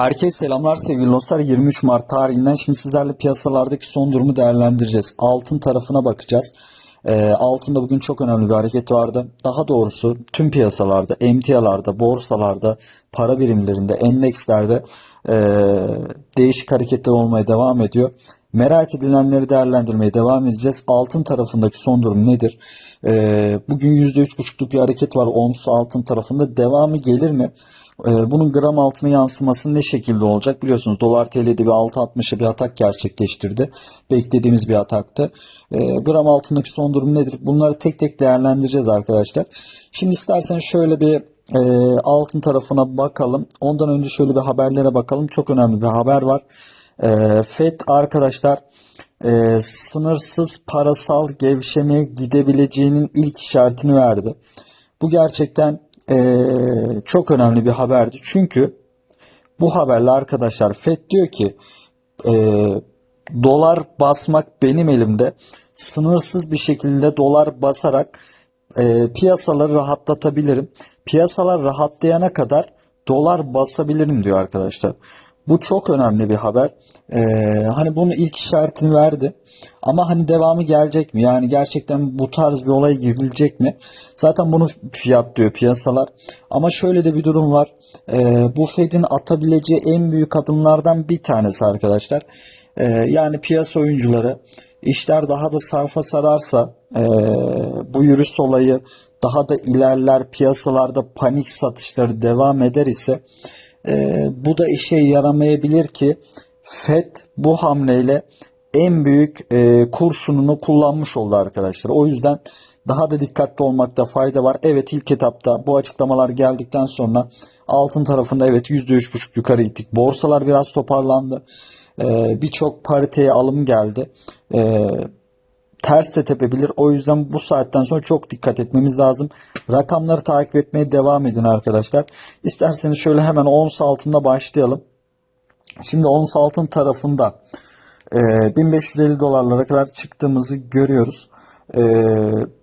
Herkese selamlar sevgili dostlar. 23 Mart tarihinden şimdi sizlerle piyasalardaki son durumu değerlendireceğiz. Altın tarafına bakacağız. Ee, altında bugün çok önemli bir hareket vardı. Daha doğrusu tüm piyasalarda, emtialarda, borsalarda, para birimlerinde, endekslerde ee, değişik hareketler olmaya devam ediyor. Merak edilenleri değerlendirmeye devam edeceğiz. Altın tarafındaki son durum nedir? Ee, bugün %3,5'luk bir hareket var ons altın tarafında. Devamı gelir mi? Ee, bunun gram altına yansıması ne şekilde olacak? Biliyorsunuz dolar TL'de bir 6.60'a bir atak gerçekleştirdi. Beklediğimiz bir ataktı. Ee, gram altındaki son durum nedir? Bunları tek tek değerlendireceğiz arkadaşlar. Şimdi isterseniz şöyle bir e, altın tarafına bakalım. Ondan önce şöyle bir haberlere bakalım. Çok önemli bir haber var. E, FED arkadaşlar e, sınırsız parasal gevşemeye gidebileceğinin ilk işaretini verdi. Bu gerçekten e, çok önemli bir haberdi. Çünkü bu haberle arkadaşlar FED diyor ki e, dolar basmak benim elimde. Sınırsız bir şekilde dolar basarak e, piyasaları rahatlatabilirim. Piyasalar rahatlayana kadar dolar basabilirim diyor arkadaşlar. Bu çok önemli bir haber. Ee, hani bunu ilk işaretini verdi. Ama hani devamı gelecek mi? Yani gerçekten bu tarz bir olay girilecek mi? Zaten bunu fiyat diyor piyasalar. Ama şöyle de bir durum var. Ee, bu Fed'in atabileceği en büyük adımlardan bir tanesi arkadaşlar. Ee, yani piyasa oyuncuları işler daha da sarfa sararsa e, bu yürüyüş olayı daha da ilerler piyasalarda panik satışları devam eder ise e, bu da işe yaramayabilir ki FED bu hamleyle en büyük e, kurşununu kullanmış oldu arkadaşlar. O yüzden daha da dikkatli olmakta fayda var. Evet ilk etapta bu açıklamalar geldikten sonra altın tarafında evet %3,5 yukarı gittik. Borsalar biraz toparlandı. E, Birçok pariteye alım geldi. E, ters de tepebilir. O yüzden bu saatten sonra çok dikkat etmemiz lazım. Rakamları takip etmeye devam edin arkadaşlar. İsterseniz şöyle hemen ons altında başlayalım. Şimdi ons altın tarafında e, 1550 dolarlara kadar çıktığımızı görüyoruz. E,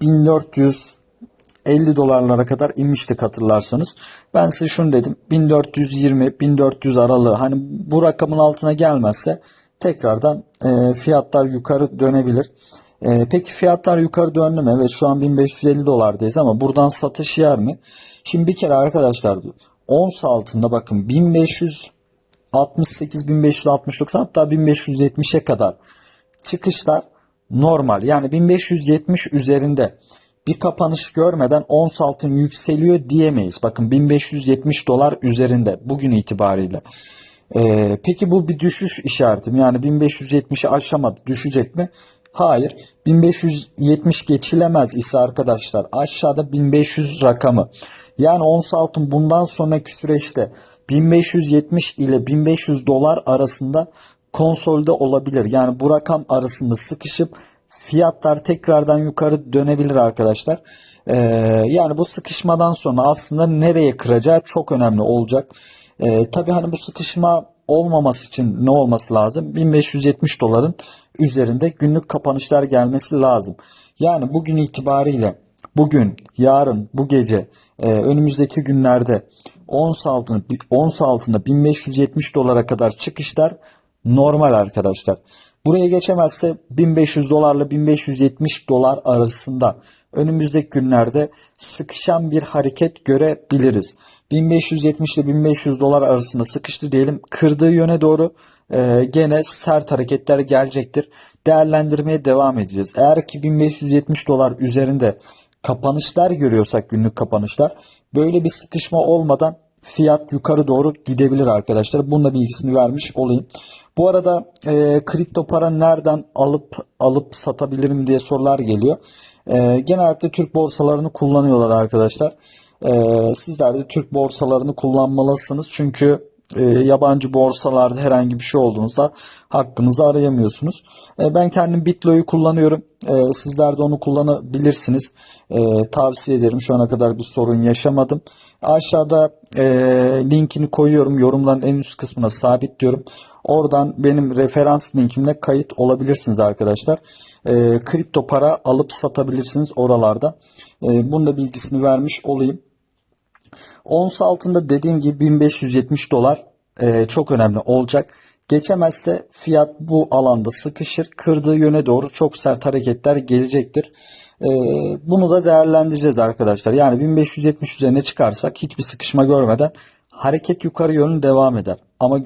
1450 dolarlara kadar inmiştik hatırlarsanız. Ben size şunu dedim. 1420-1400 aralığı hani bu rakamın altına gelmezse tekrardan e, fiyatlar yukarı dönebilir. E, peki fiyatlar yukarı döndü mü? Evet şu an 1550 dolardayız ama buradan satış yer mi? Şimdi bir kere arkadaşlar ons altında bakın 1500 68 1569 hatta 1570'e kadar çıkışlar normal. Yani 1570 üzerinde bir kapanış görmeden ons altın yükseliyor diyemeyiz. Bakın 1570 dolar üzerinde bugün itibariyle. Ee, peki bu bir düşüş işareti mi? Yani 1570'i aşamadı. Düşecek mi? Hayır. 1570 geçilemez ise arkadaşlar aşağıda 1500 rakamı. Yani ons altın bundan sonraki süreçte 1570 ile 1500 dolar arasında konsolde olabilir. Yani bu rakam arasında sıkışıp fiyatlar tekrardan yukarı dönebilir arkadaşlar. Ee, yani bu sıkışmadan sonra aslında nereye kıracağı çok önemli olacak. Ee, Tabi hani bu sıkışma olmaması için ne olması lazım? 1570 doların üzerinde günlük kapanışlar gelmesi lazım. Yani bugün itibariyle bugün, yarın, bu gece, e, önümüzdeki günlerde ons altını ons altında 1570 dolara kadar çıkışlar normal arkadaşlar. Buraya geçemezse 1500 dolarla 1570 dolar arasında önümüzdeki günlerde sıkışan bir hareket görebiliriz. 1570 ile 1500 dolar arasında sıkıştı diyelim. Kırdığı yöne doğru e, gene sert hareketler gelecektir. Değerlendirmeye devam edeceğiz. Eğer ki 1570 dolar üzerinde kapanışlar görüyorsak günlük kapanışlar böyle bir sıkışma olmadan fiyat yukarı doğru gidebilir arkadaşlar. Bununla bilgisini vermiş olayım. Bu arada e, kripto para nereden alıp alıp satabilirim diye sorular geliyor. E, genellikle Türk borsalarını kullanıyorlar arkadaşlar. E, sizler de Türk borsalarını kullanmalısınız. Çünkü e, yabancı borsalarda herhangi bir şey olduğunuzda hakkınızı arayamıyorsunuz. E, ben kendim Bitlo'yu kullanıyorum. E, sizler de onu kullanabilirsiniz. E, tavsiye ederim. Şu ana kadar bir sorun yaşamadım. Aşağıda e, linkini koyuyorum. Yorumların en üst kısmına sabitliyorum. Oradan benim referans linkimle kayıt olabilirsiniz arkadaşlar. E, kripto para alıp satabilirsiniz oralarda. E, bunun da bilgisini vermiş olayım. Ons altında dediğim gibi 1570 dolar e, çok önemli olacak. Geçemezse fiyat bu alanda sıkışır. Kırdığı yöne doğru çok sert hareketler gelecektir. E, bunu da değerlendireceğiz arkadaşlar. Yani 1570 üzerine çıkarsak hiçbir sıkışma görmeden hareket yukarı yönlü devam eder. Ama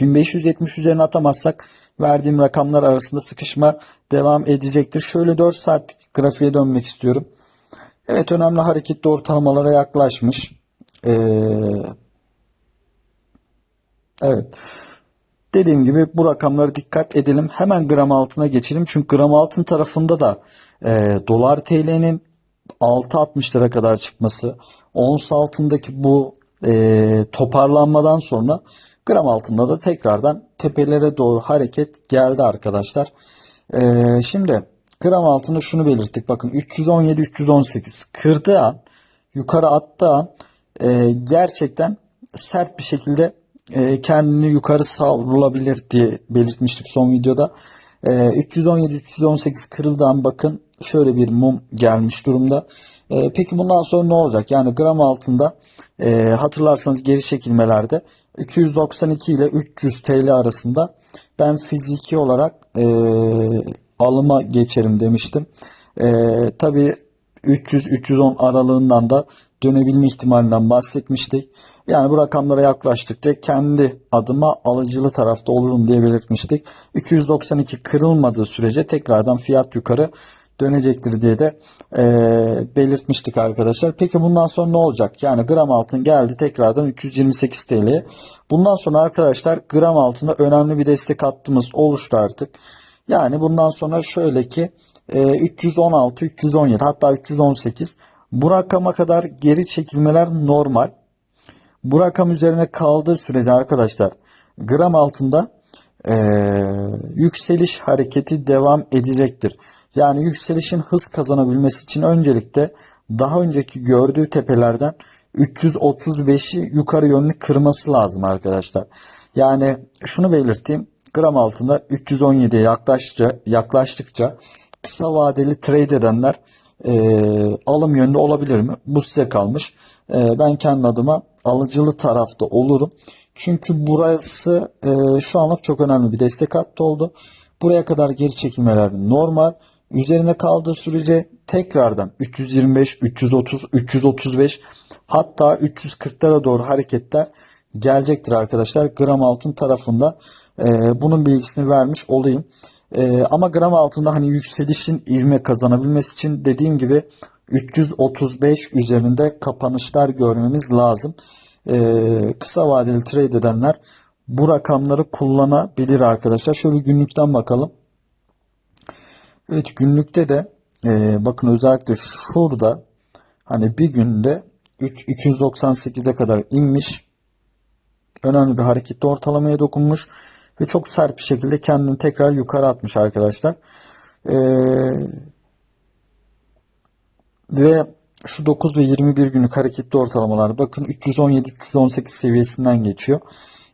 1570 üzerine atamazsak verdiğim rakamlar arasında sıkışma devam edecektir. Şöyle 4 saatlik grafiğe dönmek istiyorum. Evet önemli hareketli ortalamalara yaklaşmış. Ee, evet. Dediğim gibi bu rakamlara dikkat edelim. Hemen gram altına geçelim. Çünkü gram altın tarafında da e, dolar TL'nin 6.60'lara kadar çıkması, ons altındaki bu e, toparlanmadan sonra gram altında da tekrardan tepelere doğru hareket geldi arkadaşlar. E, şimdi gram altında şunu belirttik. Bakın 317-318 kırdığı an, yukarı attığı an e, gerçekten sert bir şekilde e, kendini yukarı savrulabilir diye belirtmiştik son videoda. E, 317-318 kırıldığı an bakın şöyle bir mum gelmiş durumda. E, peki bundan sonra ne olacak? Yani gram altında e, hatırlarsanız geri çekilmelerde 292 ile 300 TL arasında ben fiziki olarak e, alıma geçerim demiştim. E, tabii 300-310 aralığından da dönebilme ihtimalinden bahsetmiştik. Yani bu rakamlara yaklaştıkça kendi adıma alıcılı tarafta olurum diye belirtmiştik. 292 kırılmadığı sürece tekrardan fiyat yukarı dönecektir diye de e, belirtmiştik arkadaşlar. Peki bundan sonra ne olacak? Yani gram altın geldi tekrardan 328 TL'ye. Bundan sonra arkadaşlar gram altında önemli bir destek hattımız oluştu artık. Yani bundan sonra şöyle ki e, 316, 317 hatta 318 bu rakama kadar geri çekilmeler normal. Bu rakam üzerine kaldığı sürece arkadaşlar gram altında e, yükseliş hareketi devam edecektir. Yani yükselişin hız kazanabilmesi için öncelikle daha önceki gördüğü tepelerden 335'i yukarı yönlü kırması lazım arkadaşlar. Yani şunu belirteyim. Gram altında 317'ye yaklaştıkça, yaklaştıkça kısa vadeli trade edenler e, alım yönlü olabilir mi? Bu size kalmış. E, ben kendi adıma alıcılı tarafta olurum. Çünkü burası e, şu anlık çok önemli bir destek hattı oldu. Buraya kadar geri çekilmeler normal. Üzerine kaldığı sürece tekrardan 325, 330, 335 hatta 340'lara doğru hareketler gelecektir arkadaşlar. Gram altın tarafında e, bunun bilgisini vermiş olayım. E, ama gram altında hani yükselişin ivme kazanabilmesi için dediğim gibi 335 üzerinde kapanışlar görmemiz lazım. E, kısa vadeli trade edenler bu rakamları kullanabilir arkadaşlar. Şöyle günlükten bakalım. Evet günlükte de e, bakın özellikle şurada hani bir günde 3, 298'e kadar inmiş. Önemli bir hareketli ortalamaya dokunmuş. Ve çok sert bir şekilde kendini tekrar yukarı atmış arkadaşlar. Ee, ve şu 9 ve 21 günlük hareketli ortalamalar bakın 317-318 seviyesinden geçiyor.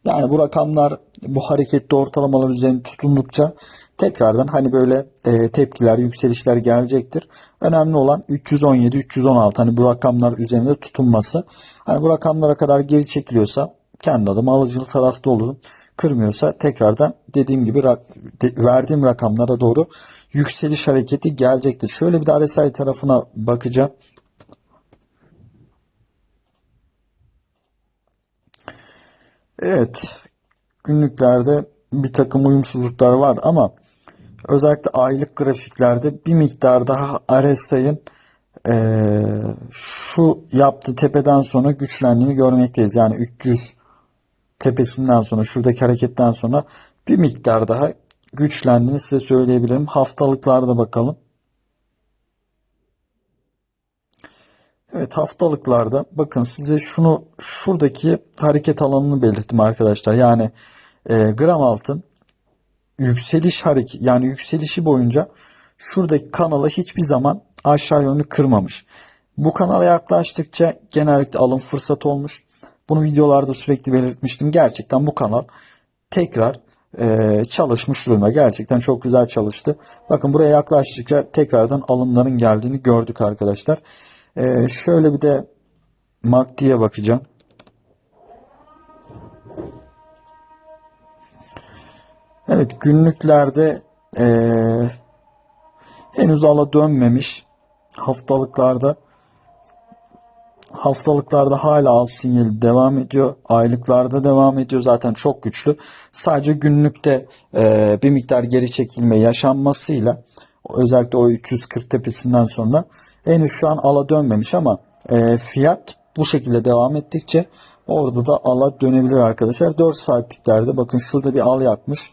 Yani bu rakamlar bu hareketli ortalamalar üzerinde tutundukça tekrardan hani böyle e, tepkiler, yükselişler gelecektir. Önemli olan 317, 316 hani bu rakamlar üzerinde tutunması. Hani bu rakamlara kadar geri çekiliyorsa kendi adıma alıcılı tarafta olurum. Kırmıyorsa tekrardan dediğim gibi verdiğim rakamlara doğru yükseliş hareketi gelecektir. Şöyle bir de RSI tarafına bakacağım. Evet. Günlüklerde bir takım uyumsuzluklar var ama özellikle aylık grafiklerde bir miktar daha RSI'ın e, şu yaptığı tepeden sonra güçlendiğini görmekteyiz. Yani 300 tepesinden sonra şuradaki hareketten sonra bir miktar daha güçlendiğini size söyleyebilirim. Haftalıklarda bakalım. Evet haftalıklarda bakın size şunu şuradaki hareket alanını belirttim arkadaşlar. Yani e, gram altın yükseliş hareket yani yükselişi boyunca şuradaki kanalı hiçbir zaman aşağı yönlü kırmamış. Bu kanala yaklaştıkça genellikle alım fırsatı olmuş. Bunu videolarda sürekli belirtmiştim. Gerçekten bu kanal tekrar e, çalışmış durumda. Gerçekten çok güzel çalıştı. Bakın buraya yaklaştıkça tekrardan alımların geldiğini gördük arkadaşlar. E, şöyle bir de MACD'ye bakacağım. Evet günlüklerde eee, henüz ala dönmemiş. Haftalıklarda haftalıklarda hala al sinyali devam ediyor. Aylıklarda devam ediyor. Zaten çok güçlü. Sadece günlükte eee, bir miktar geri çekilme yaşanmasıyla özellikle o 340 tepesinden sonra henüz şu an ala dönmemiş ama eee, fiyat bu şekilde devam ettikçe orada da ala dönebilir arkadaşlar. 4 saatliklerde bakın şurada bir al yapmış.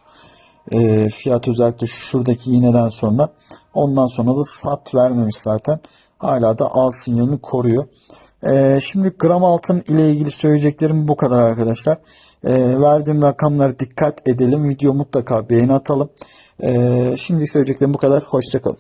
E, fiyat özellikle şuradaki iğneden sonra ondan sonra da sat vermemiş zaten. Hala da al sinyalini koruyor. E, şimdi gram altın ile ilgili söyleyeceklerim bu kadar arkadaşlar. E, verdiğim rakamlara dikkat edelim. Video mutlaka beğeni atalım. E, şimdi söyleyeceklerim bu kadar. Hoşçakalın.